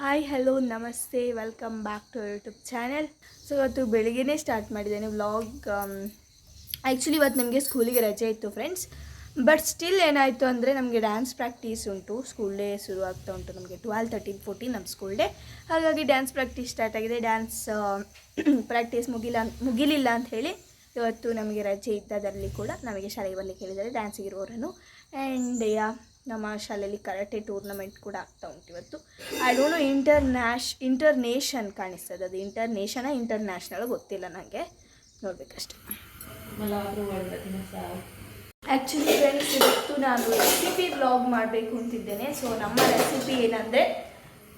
Hi hello namaste welcome back to YouTube channel so ಇವತ್ತು ಬೆಳಿಗ್ಗೆನೇ start ಮಾಡಿದ್ದೇನೆ vlog actually ಇವತ್ತು ನಮಗೆ ಸ್ಕೂಲಿಗೆ ರಜೆ ಇತ್ತು ಫ್ರೆಂಡ್ಸ್ ಬಟ್ ಸ್ಟಿಲ್ ಏನಾಯಿತು ಅಂದರೆ ನಮಗೆ ಡ್ಯಾನ್ಸ್ ಪ್ರಾಕ್ಟೀಸ್ ಉಂಟು. ಸ್ಕೂಲ್ ಡೇ ಶುರು ಆಗ್ತಾ ಉಂಟು ನಮಗೆ ಟ್ವೆಲ್ ತರ್ಟೀನ್ ಫೋರ್ಟೀನ್ ನಮ್ಮ ಸ್ಕೂಲ್ ಡೇ ಹಾಗಾಗಿ ಡ್ಯಾನ್ಸ್ ಪ್ರಾಕ್ಟೀಸ್ ಸ್ಟಾರ್ಟ್ ಆಗಿದೆ. ಡ್ಯಾನ್ಸ್ ಪ್ರಾಕ್ಟೀಸ್ ಮುಗಿಲ್ಲ ಮುಗಿಲಿಲ್ಲ ಅಂತ ಹೇಳಿ ಇವತ್ತು ನಮಗೆ ರಜೆ ಇದ್ದದರಲ್ಲಿ ಕೂಡ ನಮಗೆ ಶಾಲೆಗೆ ಬರಲಿಕ್ಕೆ ಹೇಳಿದ್ದಾರೆ ಡ್ಯಾನ್ಸಿಗೆ ಇರುವವರನ್ನು. ಆ್ಯಂಡ್ ಯಾ ನಮ್ಮ ಶಾಲೆಯಲ್ಲಿ ಕರಾಟೆ ಟೂರ್ನಮೆಂಟ್ ಕೂಡ ಆಗ್ತಾ ಉಂಟು ಇವತ್ತು. I don't know inter international ಕಾಣಿಸ್ತದೆ. ಅದು ಇಂಟರ್ನೇಷನ ಇಂಟರ್ನ್ಯಾಷನಲ್ ಗೊತ್ತಿಲ್ಲ ನನಗೆ ನೋಡಬೇಕಷ್ಟೆ. ಆ್ಯಕ್ಚುಲಿ ಫ್ರೆಂಡ್ಸ್ ಇವತ್ತು ನಾನು ರೆಸಿಪಿ ಬ್ಲಾಗ್ ಮಾಡಬೇಕು ಅಂತಿದ್ದೇನೆ. ಸೊ ನಮ್ಮ ರೆಸಿಪಿ ಏನಂದರೆ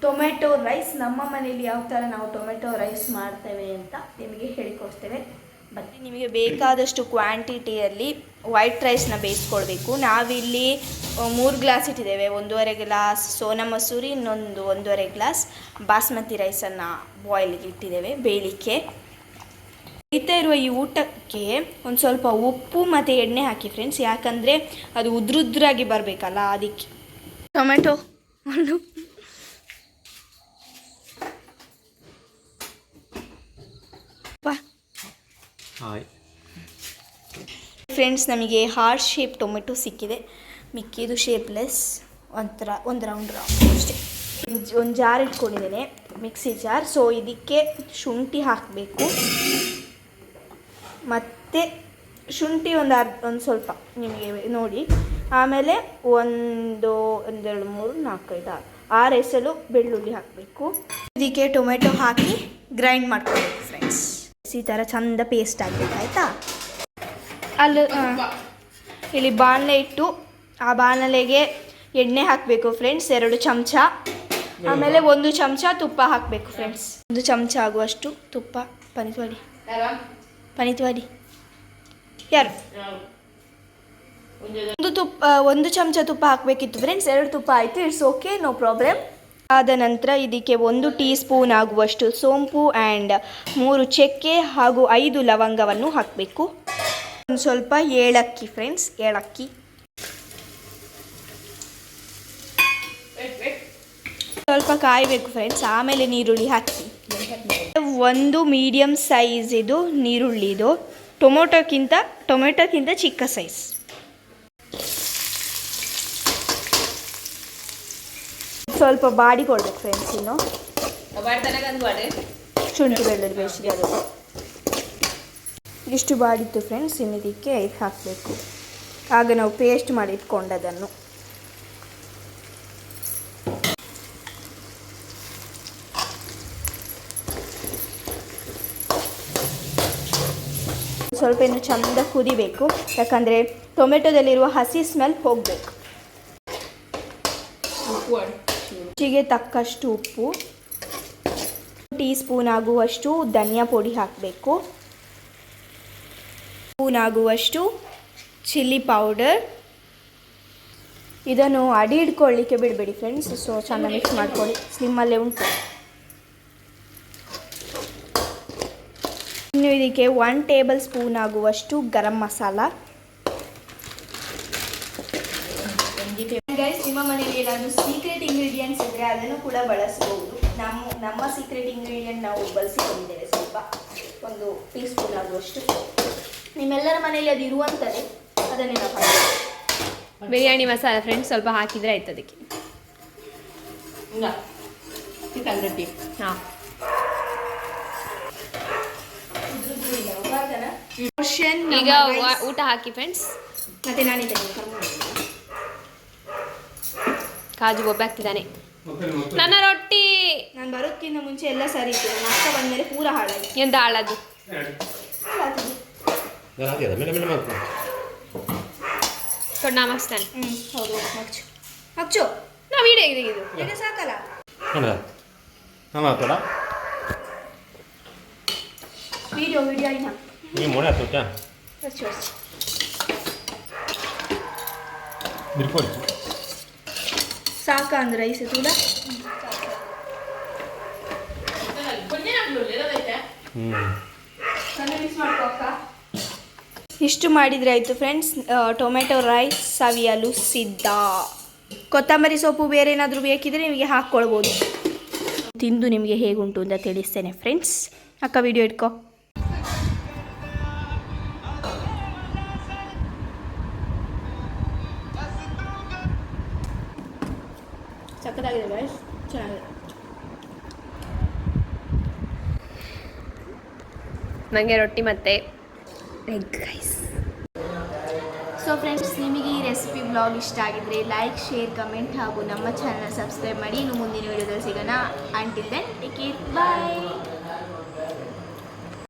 ಟೊಮೆಟೊ ರೈಸ್ ನಮ್ಮ ಮನೆಯಲ್ಲಿ ಯಾವ ಥರ ನಾವು ಟೊಮೆಟೊ ರೈಸ್ ಮಾಡ್ತೇವೆ ಅಂತ ನಿಮಗೆ ಹೇಳಿಕೊಡ್ತೇವೆ ಮತ್ತು ನಿಮಗೆ ಬೇಕಾದಷ್ಟು ಕ್ವಾಂಟಿಟಿಯಲ್ಲಿ ವೈಟ್ ರೈಸ್ನ ಬೇಯಿಸ್ಕೊಳ್ಬೇಕು ನಾವಿಲ್ಲಿ ಮೂರು ಗ್ಲಾಸ್ ಇಟ್ಟಿದ್ದೇವೆ. ಒಂದೂವರೆ ಗ್ಲಾಸ್ ಸೋನಾ ಮಸೂರಿ, ಇನ್ನೊಂದು ಒಂದೂವರೆ ಗ್ಲಾಸ್ ಬಾಸ್ಮತಿ ರೈಸನ್ನು ಬಾಯ್ಲಿಗೆ ಇಟ್ಟಿದ್ದೇವೆ ಬೇಯಲಿಕ್ಕೆ. ಬೇಯ್ತಾ ಇರುವ ಈ ಊಟಕ್ಕೆ ಒಂದು ಸ್ವಲ್ಪ ಉಪ್ಪು ಮತ್ತು ಎಣ್ಣೆ ಹಾಕಿ ಫ್ರೆಂಡ್ಸ್ ಯಾಕಂದರೆ ಅದು ಉದ್ರುದ್ರಾಗಿ ಬರಬೇಕಲ್ಲ, ಅದಕ್ಕೆ. ಟೊಮೆಟೊ ಹಣ್ಣು ಹಾಯ್. ಫ್ರೆಂಡ್ಸ್ ನಮಗೆ ಹಾರ್ಟ್ ಶೇಪ್ ಟೊಮೆಟೊ ಸಿಕ್ಕಿದೆ. ಮಿಕ್ಕಿದು ಶೇಪ್ಲೆಸ್ ಒಂಥರ, ಒಂದು ರೌಂಡ್ ರೌಂಡ್ ಅಷ್ಟೇ. ಒಂದು ಜಾರ್ ಇಟ್ಕೊಂಡಿದ್ದೇನೆ, ಮಿಕ್ಸಿ ಜಾರ್ ಸೊ ಇದಕ್ಕೆ ಶುಂಠಿ ಹಾಕಬೇಕು. ಮತ್ತು ಶುಂಠಿ ಒಂದು ಅರ್ಧ, ಒಂದು ಸ್ವಲ್ಪ ನಿಮಗೆ ನೋಡಿ. ಆಮೇಲೆ ಒಂದು, ಒಂದೆರಡು, ಮೂರು, ನಾಲ್ಕೈದು, ಆರು ಆರು ಎಸಲು ಬೆಳ್ಳುಳ್ಳಿ ಹಾಕಬೇಕು. ಇದಕ್ಕೆ ಟೊಮೆಟೊ ಹಾಕಿ ಗ್ರೈಂಡ್ ಮಾಡ್ಕೊಳ್ಬೇಕು ಫ್ರೆಂಡ್ಸ್ ಈ ಥರ ಚಂದ ಪೇಸ್ಟ್ ಆಗಬೇಕು ಆಯಿತಾ? ಅಲ್ಲಿ ಇಲ್ಲಿ ಬಾಣಲೆ ಇಟ್ಟು ಆ ಬಾಣಲೆಗೆ ಎಣ್ಣೆ ಹಾಕಬೇಕು ಫ್ರೆಂಡ್ಸ್ ಎರಡು ಚಮಚ. ಆಮೇಲೆ ಒಂದು ಚಮಚ ತುಪ್ಪ ಹಾಕಬೇಕು ಫ್ರೆಂಡ್ಸ್ ಒಂದು ಚಮಚ ಆಗುವಷ್ಟು ತುಪ್ಪ. ಪನಿತ್ವಾಡಿ ಪನಿತ್ವಾಡಿ ಯಾರು? ಒಂದು ತುಪ್ಪ ಒಂದು ಚಮಚ ತುಪ್ಪ ಹಾಕಬೇಕಿತ್ತು ಫ್ರೆಂಡ್ಸ್ ಎರಡು ತುಪ್ಪ ಆಯಿತು ಇಟ್ಸ್ ಓಕೆ ನೋ ಪ್ರಾಬ್ಲಮ್ ಆದ ನಂತರ ಇದಕ್ಕೆ ಒಂದು ಟೀ ಸ್ಪೂನ್ ಆಗುವಷ್ಟು ಸೋಂಪು ಆ್ಯಂಡ್ ಮೂರು ಚಕ್ಕೆ ಹಾಗೂ ಐದು ಲವಂಗವನ್ನು ಹಾಕಬೇಕು. ಒಂದು ಸ್ವಲ್ಪ ಏಲಕ್ಕಿ ಫ್ರೆಂಡ್ಸ್, ಏಲಕ್ಕಿ. ಸ್ವಲ್ಪ ಕಾಯಬೇಕು ಫ್ರೆಂಡ್ಸ್, ಆಮೇಲೆ ನೀರುಳ್ಳಿ ಹಾಕಿ. ಒಂದು ಮೀಡಿಯಮ್ ಸೈಜ್ ಇದು ನೀರುಳ್ಳಿದು ಟೊಮೊಟೊಕ್ಕಿಂತ, ಟೊಮೆಟೊಕ್ಕಿಂತ ಚಿಕ್ಕ ಸೈಜ್. ಸ್ವಲ್ಪ ಬಾಡಿಕೊಳ್ಬೇಕು ಫ್ರೆಂಡ್ಸ್ ಇನ್ನು. ಶುಂಠಿ ಬೆಳ್ಳುಳ್ಳಿ ಬೇಯಿಸಿದೆ ಅದು. ಇಷ್ಟು ಬಾಡಿತ್ತು ಫ್ರೆಂಡ್ಸ್ ಇನ್ನು ಇದಕ್ಕೆ ಇದು ಹಾಕಬೇಕು. ಆಗ ನಾವು ಪೇಸ್ಟ್ ಮಾಡಿ ಇಟ್ಕೊಂಡದನ್ನು. ಸ್ವಲ್ಪ ಇನ್ನು ಚಂದ ಕುದಿಬೇಕು. ಯಾಕಂದರೆ ಟೊಮೆಟೊದಲ್ಲಿರುವ ಹಸಿ ಸ್ಮೆಲ್ ಹೋಗಬೇಕು. ರುಚಿಗೆ ತಕ್ಕಷ್ಟು ಉಪ್ಪು ಟೀ ಸ್ಪೂನ್ ಆಗುವಷ್ಟು ಧನಿಯಾ ಪುಡಿ ಹಾಕಬೇಕು. ಸ್ಪೂನ್ ಆಗುವಷ್ಟು ಚಿಲ್ಲಿ ಪೌಡರ್. ಇದನ್ನು ಅಡಿ ಹಿಡ್ಕೊಳ್ಳಿಕ್ಕೆ ಬಿಡಬೇಡಿ ಫ್ರೆಂಡ್ಸ್ ಸೊ ಚೆನ್ನಾಗಿ ಮಿಕ್ಸ್ ಮಾಡ್ಕೊಳ್ಳಿ. ಸ್ಲಿಮ್ಮಲ್ಲೇ ಉಂಟು. ಇನ್ನು ಇದಕ್ಕೆ ಒನ್ ಟೇಬಲ್ ಸ್ಪೂನ್ ಆಗುವಷ್ಟು ಗರಂ ಮಸಾಲ. ಗೈಸ್ ನಿಮ್ಮ ಮನೆಯಲ್ಲಿ ಏನಾದರೂ ಸೀಕ್ರೆಟ್ ಇಂಗ್ರೀಡಿಯೆಂಟ್ಸ್ ಇದ್ದರೆ ಅದನ್ನು ಕೂಡ ಬಳಸಬಹುದು ನಮ್ಮ ನಮ್ಮ ಸೀಕ್ರೆಟ್ ಇಂಗ್ರೀಡಿಯೆಂಟ್ ನಾವು ಬಳಸಿಕೊಂಡಿದ್ದೇವೆ ಸ್ವಲ್ಪ. ಒಂದು ಟೀ ಸ್ಪೂನ್ ಆಗುವಷ್ಟು ನಿಮ್ಮೆಲ್ಲರ ಮನೆಯಲ್ಲಿ ಅದು ಇರುವಂಥದ್ದೇ ಅದನ್ನೇ ನಾವು. ಬಿರಿಯಾನಿ ಮಸಾಲ ಫ್ರೆಂಡ್ಸ್ ಸ್ವಲ್ಪ ಹಾಕಿದ್ರೆ ಆಯ್ತು ಅದಕ್ಕೆ. ಚಿಕನ್ ರೊಟ್ಟಿ. ಹಾಂ. Portion ಈಗ ಊಟ ಹಾಕಿ ಫ್ರೆಂಡ್ಸ್ ಮತ್ತೆ ನಾನಿದ್ದೇನೆ ಕರ್ಮ ಮಾಡಿದ್ದೀನಿ. ಕಾಜು ಬೊಬ್ಬೆ ಹಾಕ್ತಿದ್ದಾನೆ. ನನ್ನ ರೊಟ್ಟಿ. ನಾನು ಬರೋಕ್ಕಿಂತ ಮುಂಚೆ ಎಲ್ಲ ಸರಿ ಇತ್ತು. ನನ್ನ ಅಕ್ಕ ಬಂದಮೇಲೆ ಪೂರ ಹಾಳಾಯ್ತು. ಎಂತ ಹಾಳದು ದೊಡ್ಡ ಮಸ್ತಾನೆ ಹ್ಞೂ ಹೌದು ಮಚ್ಚು ಮಚ್ಚು ನಾ ವಿಡಿಯೋ ತೆಗೆದು ಈಗ ಸಾಕಲ್ಲ? ವಿಡಿಯೋ ವಿಡಿಯೋ ಆಯ್ತಾ? ನೀವು ಮೊಳೆ ಸಾಕ ಅಂದ್ರೆ ರೈಸ್ ತೂಡ ಇಷ್ಟು ಮಾಡಿದರೆ ಆಯಿತು ಫ್ರೆಂಡ್ಸ್ ಟೊಮೆಟೊ ರೈಸ್ ಸವಿಯಲು ಸಿದ್ಧ. ಕೊತ್ತಂಬರಿ ಸೊಪ್ಪು ಬೇರೆ ಏನಾದರೂ ಬೇಕಿದ್ರೆ ನಿಮಗೆ ಹಾಕ್ಕೊಳ್ಬೋದು. ತಿಂದು ನಿಮಗೆ ಹೇಗುಂಟು ಅಂತ ತಿಳಿಸ್ತೇನೆ ಫ್ರೆಂಡ್ಸ್ ಅಕ್ಕ ವಿಡಿಯೋ ಇಟ್ಕೋ. ಸಕ್ಕತ್ತಾಗಿದೆ ಗೈಸ್ ಚೆನ್ನಾಗಿದೆ ನನಗೆ ರೊಟ್ಟಿ ಮತ್ತು ಎಗ್ ರೈಸ್ ಸೊ ಫ್ರೆಂಡ್ಸ್ ನಿಮಗೆ ಈ ರೆಸಿಪಿ ಬ್ಲಾಗ್ ಇಷ್ಟ ಆಗಿದ್ರೆ ಲೈಕ್ ಶೇರ್ ಕಮೆಂಟ್ ಹಾಗೂ ನಮ್ಮ ಚಾನಲ್ ಸಬ್ಸ್ಕ್ರೈಬ್ ಮಾಡಿ. ಇನ್ನು ಮುಂದಿನ ವೀಡಿಯೋದಲ್ಲಿ ಸಿಗೋಣ. Until then take care bye